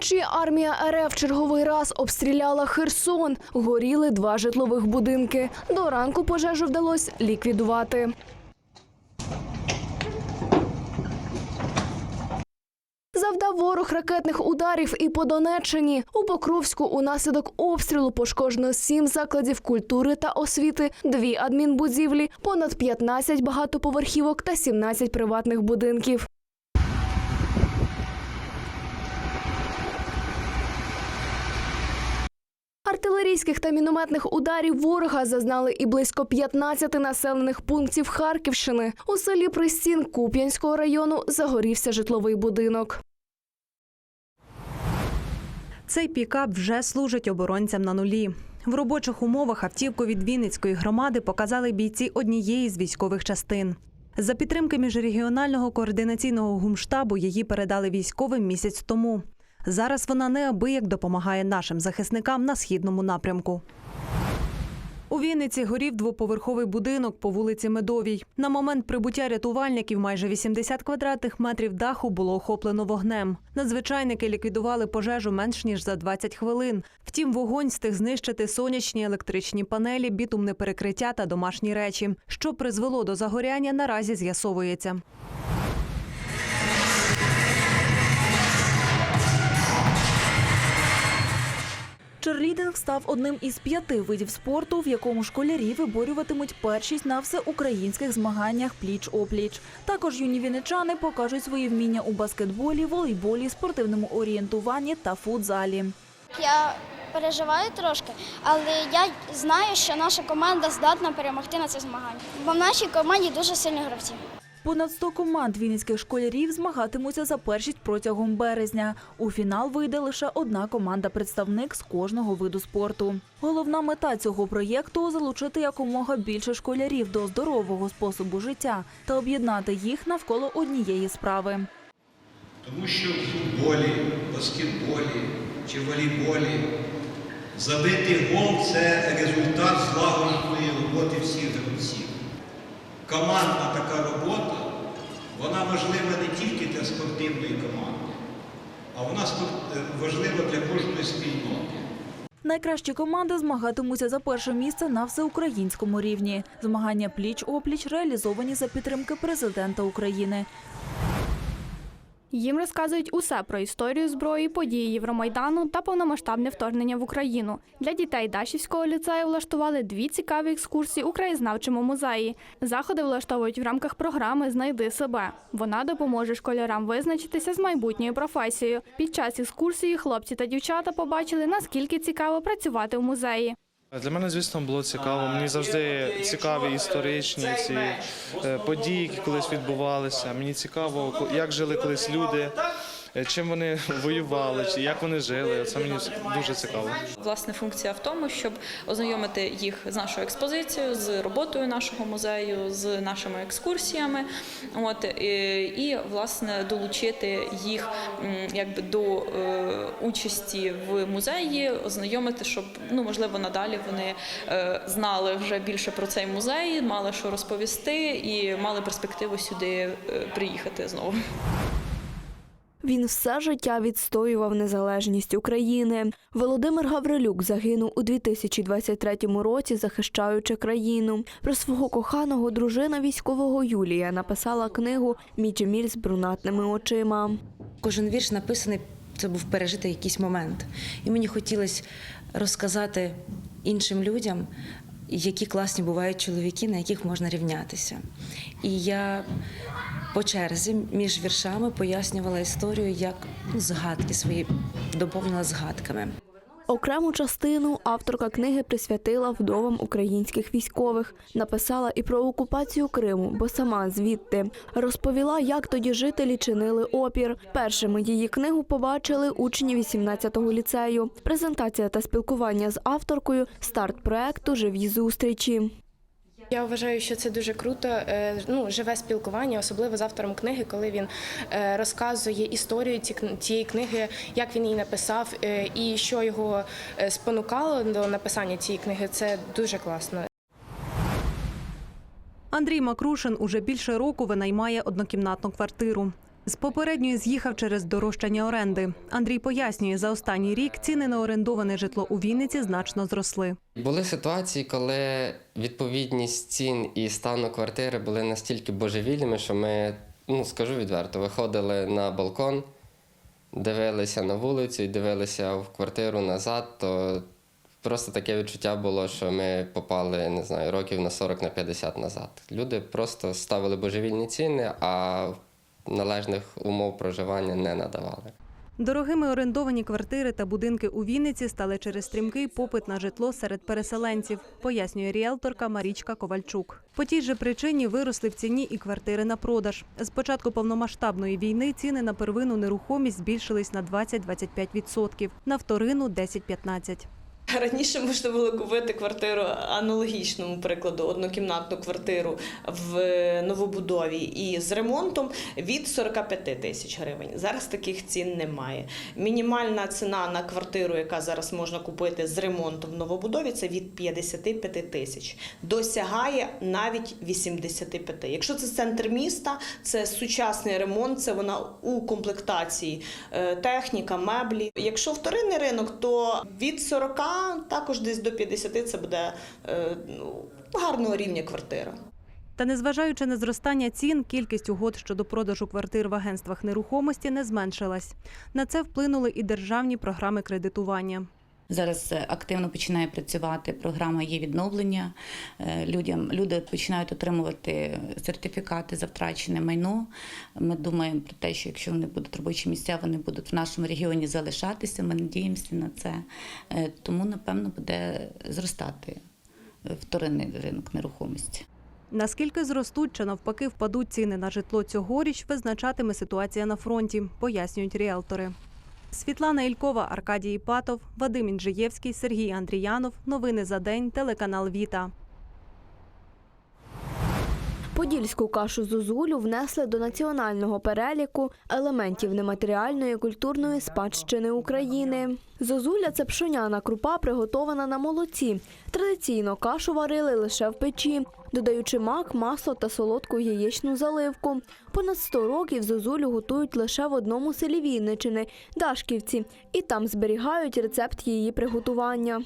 Вночі армія РФ черговий раз обстріляла Херсон. Горіли два житлових будинки. До ранку пожежу вдалося ліквідувати. Завдав ворог ракетних ударів і по Донеччині. У Покровську унаслідок обстрілу пошкоджено сім закладів культури та освіти, дві адмінбудівлі, понад 15 багатоповерхівок та 17 приватних будинків. Артилерійських та мінометних ударів ворога зазнали і близько 15 населених пунктів Харківщини. У селі Пристін Куп'янського району загорівся житловий будинок. Цей пікап вже служить оборонцям на нулі. В робочих умовах автівку від Вінницької громади показали бійці однієї з військових частин. За підтримки міжрегіонального координаційного гумштабу її передали військовим місяць тому. Зараз вона неабияк допомагає нашим захисникам на східному напрямку. У Вінниці горів двоповерховий будинок по вулиці Медовій. На момент прибуття рятувальників майже 80 квадратних метрів даху було охоплено вогнем. Надзвичайники ліквідували пожежу менш ніж за 20 хвилин. Втім, вогонь встиг знищити сонячні електричні панелі, бітумне перекриття та домашні речі. Що призвело до загоряння, наразі з'ясовується. Черлідинг став одним із п'яти видів спорту, в якому школярі виборюватимуть першість на всеукраїнських змаганнях пліч-опліч. Також юні вінничани покажуть свої вміння у баскетболі, волейболі, спортивному орієнтуванні та футзалі. Я переживаю трошки, але я знаю, що наша команда здатна перемогти на цих змаганнях. Бо в нашій команді дуже сильні гравці. Понад 100 команд вінницьких школярів змагатимуться за першість протягом березня. У фінал вийде лише одна команда-представник з кожного виду спорту. Головна мета цього проєкту залучити якомога більше школярів до здорового способу життя та об'єднати їх навколо однієї справи. Тому що в футболі, баскетболі чи волейболі забитий гол це результат злагодженої роботи всіх гравців. Командна така робота, вона важлива не тільки для спортивної команди, а вона е, важлива для кожної спільноти. Найкращі команди змагатимуться за перше місце на всеукраїнському рівні. Змагання пліч-опліч реалізовані за підтримки президента України. Їм розказують усе про історію зброї, події Євромайдану та повномасштабне вторгнення в Україну. Для дітей Дашівського ліцею влаштували дві цікаві екскурсії у краєзнавчому музеї. Заходи влаштовують в рамках програми Знайди себе. Вона допоможе школярам визначитися з майбутньою професією. Під час екскурсії хлопці та дівчата побачили, наскільки цікаво працювати в музеї. Для мене, звісно, було цікаво. Мені завжди цікаві історичні ці е, події, які колись відбувалися. Мені цікаво, як жили колись люди, чим вони воювали, чи як вони жили. Це мені дуже цікаво. Власне, функція в тому, щоб ознайомити їх з нашою експозицією, з роботою нашого музею, з нашими екскурсіями, от і, і власне долучити їх якби до е, участі в музеї, ознайомити, щоб ну можливо надалі вони е, знали вже більше про цей музей, мали що розповісти і мали перспективу сюди е, приїхати знову. Він все життя відстоював незалежність України. Володимир Гаврилюк загинув у 2023 році, захищаючи країну. Про свого коханого дружина військового Юлія написала книгу Мій Джеміль з брунатними очима. Кожен вірш написаний, це був пережитий якийсь момент. І мені хотілося розказати іншим людям, які класні бувають чоловіки, на яких можна рівнятися. І я по черзі між віршами пояснювала історію, як згадки свої доповнила згадками. Окрему частину авторка книги присвятила вдовам українських військових. Написала і про окупацію Криму, бо сама звідти розповіла, як тоді жителі чинили опір. Першими її книгу побачили учні 18-го ліцею. Презентація та спілкування з авторкою старт проекту Живі зустрічі. Я вважаю, що це дуже круто. е, Ну, живе спілкування, особливо з автором книги, коли він е, розказує історію ці- цієї книги, як він її написав, е, і що його спонукало до написання цієї книги. Це дуже класно. Андрій Макрушин уже більше року винаймає однокімнатну квартиру. З попередньої з'їхав через дорожчання оренди. Андрій пояснює, за останній рік ціни на орендоване житло у Вінниці значно зросли. Були ситуації, коли відповідність цін і стану квартири були настільки божевільними, що ми, ну скажу відверто, виходили на балкон, дивилися на вулицю і дивилися в квартиру назад, то просто таке відчуття було, що ми попали, не знаю, років на 40 на 50 назад. Люди просто ставили божевільні ціни, а належних умов проживання не надавали. Дорогими орендовані квартири та будинки у Вінниці стали через стрімкий попит на житло серед переселенців, пояснює ріелторка Марічка Ковальчук. По тій же причині виросли в ціні і квартири на продаж. З початку повномасштабної війни ціни на первинну нерухомість збільшились на 20-25%, на вторинну – 10-15%. Раніше можна було купити квартиру аналогічному прикладу, однокімнатну квартиру в новобудові і з ремонтом від 45 тисяч гривень. Зараз таких цін немає. Мінімальна ціна на квартиру, яка зараз можна купити з ремонтом в новобудові, це від 55 тисяч. Досягає навіть 85. Якщо це центр міста, це сучасний ремонт, це вона у комплектації е, техніка, меблі. Якщо вторинний ринок, то від 40 також десь до 50 це буде е, ну, гарного рівня квартира. Та незважаючи на зростання цін, кількість угод щодо продажу квартир в агентствах нерухомості не зменшилась. На це вплинули і державні програми кредитування. Зараз е, активно починає працювати програма є відновлення. Е, Людям люди починають отримувати сертифікати за втрачене майно. Ми думаємо про те, що якщо вони будуть робочі місця, вони будуть в нашому регіоні залишатися. Ми надіємося на це. Е, Тому напевно буде зростати вторинний ринок нерухомості. Наскільки зростуть чи навпаки впадуть ціни на житло цьогоріч, визначатиме ситуація на фронті, пояснюють ріелтори. Світлана Ількова, Аркадій Іпатов, Вадим Інжиєвський, Сергій Андріянов. Новини за день. Телеканал Віта. Подільську кашу зозулю внесли до національного переліку елементів нематеріальної культурної спадщини України. Зозуля це пшоняна крупа, приготована на молоці. Традиційно кашу варили лише в печі, додаючи мак, масло та солодку яєчну заливку. Понад 100 років зозулю готують лише в одному селі Вінничини – Дашківці, і там зберігають рецепт її приготування.